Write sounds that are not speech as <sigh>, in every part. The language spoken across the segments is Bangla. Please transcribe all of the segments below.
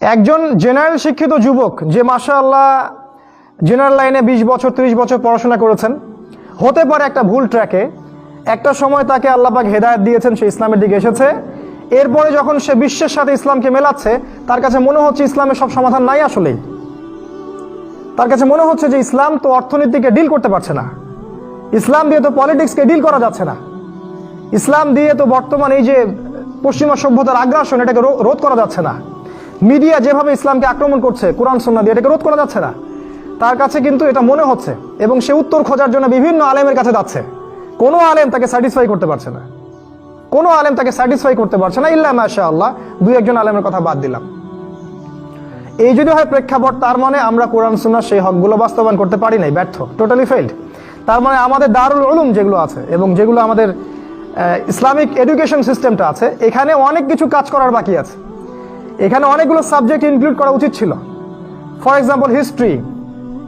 একজন জেনারেল শিক্ষিত যুবক যে মাসা আল্লাহ জেনারেল লাইনে বিশ বছর, ত্রিশ বছর পড়াশোনা করেছেন, হতে পারে একটা ভুল ট্র্যাকে একটা সময় তাকে আল্লাপাক হেদায়ত দিয়েছেন, সে ইসলামের দিকে এসেছে। এরপরে যখন সে বিশ্বের সাথে ইসলামকে মেলাচ্ছে, তার কাছে মনে হচ্ছে ইসলামের সব সমাধান নাই আসলেই। তার কাছে মনে হচ্ছে যে ইসলাম তো অর্থনীতিকে ডিল করতে পারছে না। ইসলাম দিয়ে তো পলিটিক্সকে ডিল করা যাচ্ছে না। ইসলাম দিয়ে তো বর্তমান এই যে পশ্চিমা সভ্যতার আগ্রাসন, এটাকে রোধ করা যাচ্ছে না। মিডিয়া যেভাবে ইসলামকে আক্রমণ করছে, কোরআন সন্না দিয়ে, এটাকে রোধ করা যাচ্ছে না। তার কাছে কিন্তু এটা মনে হচ্ছে এবং সে উত্তর খোঁজার জন্য বিভিন্ন আলেমের কাছে যাচ্ছে। কোনো আলেম তাকে স্যাটিসফাই করতে পারছে না। কোনো আলেম তাকে স্যাটিসফাই করতে পারছে না ইল্লা মাশা আল্লাহ দুই একজন আলেমের কথা বাদ দিলাম। এই যদি হয় প্রেক্ষাপট, তার মানে আমরা কোরআন সুন্নার সেই হকগুলো বাস্তবায়ন করতে পারি নাই, ব্যর্থ টোটালি ফেইল্ড তার মানে আমাদের দারুল উলুম যেগুলো আছে এবং যেগুলো আমাদের ইসলামিক এডুকেশন সিস্টেমটা আছে, এখানে অনেক কিছু কাজ করার বাকি আছে। এখানে অনেকগুলো সাবজেক্ট ইনক্লুড করা উচিত ছিল। ফর এক্সাম্পল হিস্ট্রি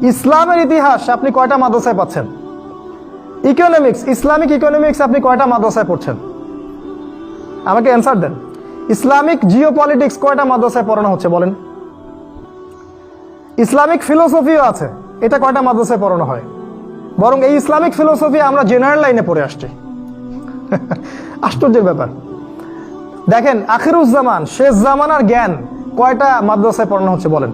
ইসলামের ইতিহাস আপনি কয়টা মাদ্রাসায় পাচ্ছেন? ইকোনমিক্স ইসলামিক ইকোনমিক্স আপনি কয়টা মাদ্রাসায় পড়ছেন? আমাকে অ্যান্সার দেন। ইসলামিক জিও পলিটিক্স কয়টা মাদ্রাসায় পড়ানো হচ্ছে বলেন? ইসলামিক ফিলোসফিও আছে, এটা কয়টা মাদ্রাসায় পড়ানো হয়? বরং এই ইসলামিক ফিলোসফি আমরা জেনারেল লাইনে পড়ে আসছি। <laughs> আশ্চর্যের ব্যাপার। দেখেন আখিরুজ্জামান শেষ জামানার জ্ঞান কয়টা মাদ্রাসায় পড়ানো হচ্ছে বলেন?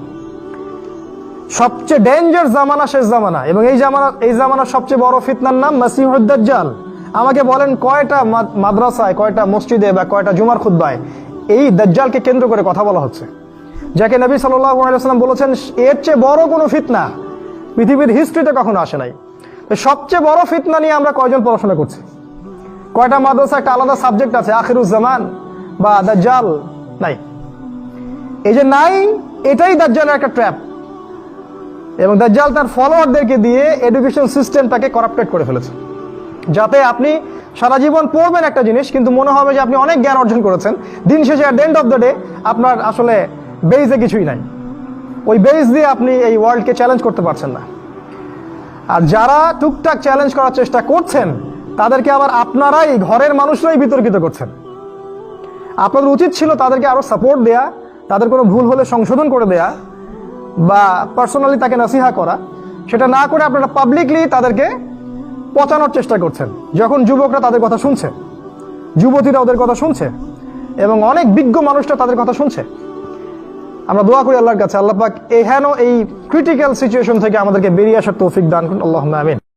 সবচেয়ে ডেঞ্জার জামানা শেষ জামানা, এবং এই জামানা এই জামানার সবচেয়ে বড় ফিতনার নাম মাসিহুদ্দাজ্জাল আমাকে বলেন কয়টা মাদ্রাসায়, কয়টা মসজিদে বা কয়টা জুমার খুদ্বায় এই দাজ্জালকে কেন্দ্র করে কথা বলা হচ্ছে? যাকে নবী সাল্লাম বলেছেন, এর চেয়ে বড় কোনো ফিতনা পৃথিবীর হিস্ট্রিতে কখনো আসে নাই। সবচেয়ে বড় ফিতনা নিয়ে আমরা কয়জন পড়াশোনা করছি? কয়টা মাদ্রাসা, একটা আলাদা সাবজেক্ট আছে আখিরুজ্জামান বা দাজ্জাল, নাই। এই যে নাই, এটাই দাজ্জালের একটা ট্র্যাপ এবং দাজ্জাল তার ফলোয়ারদেরকে দিয়ে এডুকেশন সিস্টেমটাকে করাপ্টেড করে ফেলেছে। যাতে আপনি সারা জীবন পড়বেন একটা জিনিস, কিন্তু মনে হবে যে আপনি অনেক জ্ঞান অর্জন করেছেন। দিন শেষে at end of the day আপনার আসলে বেইজে কিছুই নাই। ওই বেইজ দিয়ে আপনি এই ওয়ার্ল্ডকে চ্যালেঞ্জ করতে পারছেন না। আর যারা টুকটাক চ্যালেঞ্জ করার চেষ্টা করছেন, তাদেরকে আবার আপনারাই, ঘরের মানুষরাই বিতর্কিত করছেন। আপনাদের উচিত ছিল তাদেরকে আরও সাপোর্ট দেয়া, তাদের কোনো ভুল হলে সংশোধন করে দেয়া বা পার্সোনালি তাকে নাসিহা করা। সেটা না করে আপনারা পাবলিকলি তাদেরকে পচানোর চেষ্টা করছেন, যখন যুবকরা তাদের কথা শুনছে, যুবতীরা ওদের কথা শুনছে, এবং অনেক বিজ্ঞ মানুষরা তাদের কথা শুনছে। আমরা দোয়া করি আল্লাহর কাছে, আল্লাহ পাক এই হেন এই ক্রিটিক্যাল সিচুয়েশন থেকে আমাদেরকে বেরিয়ে আসার তৌফিক দান করুন আল্লাহ আমিন।